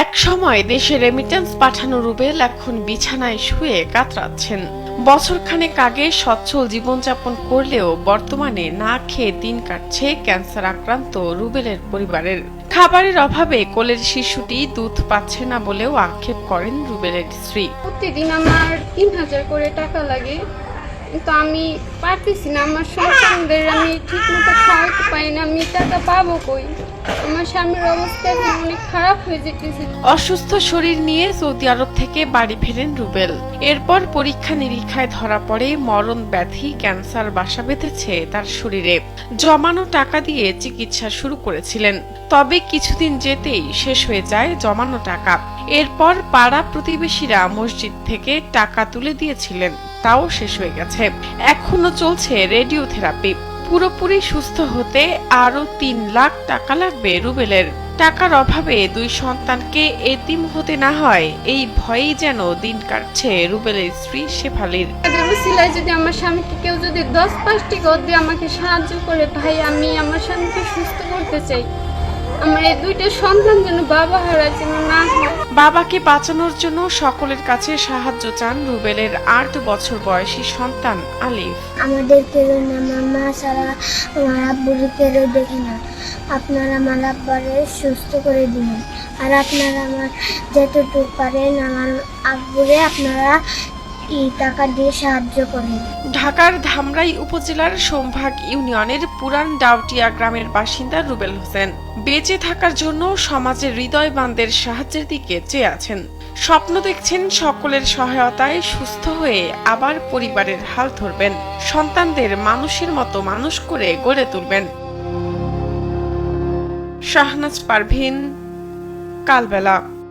এক সময় দেশে রেমিটেন্স পাঠানো রুবেল এখন বিছানায় শুয়ে কাতরাচ্ছেন। বছরখানেক আগে সচ্ছল জীবনযাপন করলেও বর্তমানে না খেয়ে দিন কাটছে ক্যান্সার আক্রান্ত রুবেলের পরিবারের। খাবারের অভাবে কোলের শিশুটি দুধ পাচ্ছে না বলেও আক্ষেপ করেন রুবেলের স্ত্রী। প্রতিদিন আমার তিন হাজার করে টাকা লাগে, কিন্তু আমি পারতেছি না। আমার সন্তানদের আমি ঠিক মতো খাওয়াতে পারি না, আমি টাকা পাবো কই? অসুস্থ শরীর নিয়ে সৌদি আরব থেকে বাড়ি ফেরেন রুবেল। এরপর পরীক্ষা নিরীক্ষায় ধরা পড়ে মরণ ব্যাধি ক্যান্সার বাসা বেঁধেছে তার শরীরে। জমানো টাকা দিয়ে চিকিৎসা শুরু করেছিলেন। তবে কিছুদিন যেতেই শেষ হয়ে যায় জমানো টাকা। এরপর পাড়া প্রতিবেশীরা মসজিদ থেকে টাকা তুলে দিয়েছিলেন। তাও শেষ হয়ে গেছে। এখনও চলছে রেডিও থেরাপি পুরোপুরি সুস্থ হতে আরও তিন লাখ টাকা লাগবে রুবেলের। টাকার অভাবে দুই সন্তানকে এতিম হতে না হয়, এই ভয়েই যেন দিন কাটছে রুবেলের স্ত্রী শেফালির। উসিলায় যদি আমার স্বামীকে কেউ যদি দশ পাঁচটি গদ দিয়ে আমাকে সাহায্য করে ভাই আমি আমার স্বামীকে সুস্থ করতে চাই। আমার এই দুইটা সন্তান যেন বাবা হারা যেন না হয়। বাবাকে বাঁচানোর জন্য সকলের কাছে সাহায্য চান রুবেলের আট বছর বয়সী সন্তান আলিফ। আমাদের কেউ না আমার মা ছাড়া আমার আব্বুর কেউ দেখে না। আপনারা আমার আব্বারে সুস্থ করে দিন আর আপনারা আমার যতটুকু পারেন আমার আব্বুরে আপনারা এই টাকা দিয়ে সাহায্য ঢাকার ধামরাই উপজেলার সোমভাগ ইউনিয়নের পুরান ডাউটিয়া গ্রামের বাসিন্দা রুবেল হোসেন। বেঁচে থাকার জন্য সমাজের হৃদয়বানদের সাহায্যের দিকে চেয়ে আছেন। স্বপ্ন দেখছেন সকলের সহায়তায় সুস্থ হয়ে আবার পরিবারের হাল ধরবেন। সন্তানদের মানুষের মতো মানুষ করে গড়ে তুলবেন। শাহনাজ পারভিন, কালবেলা।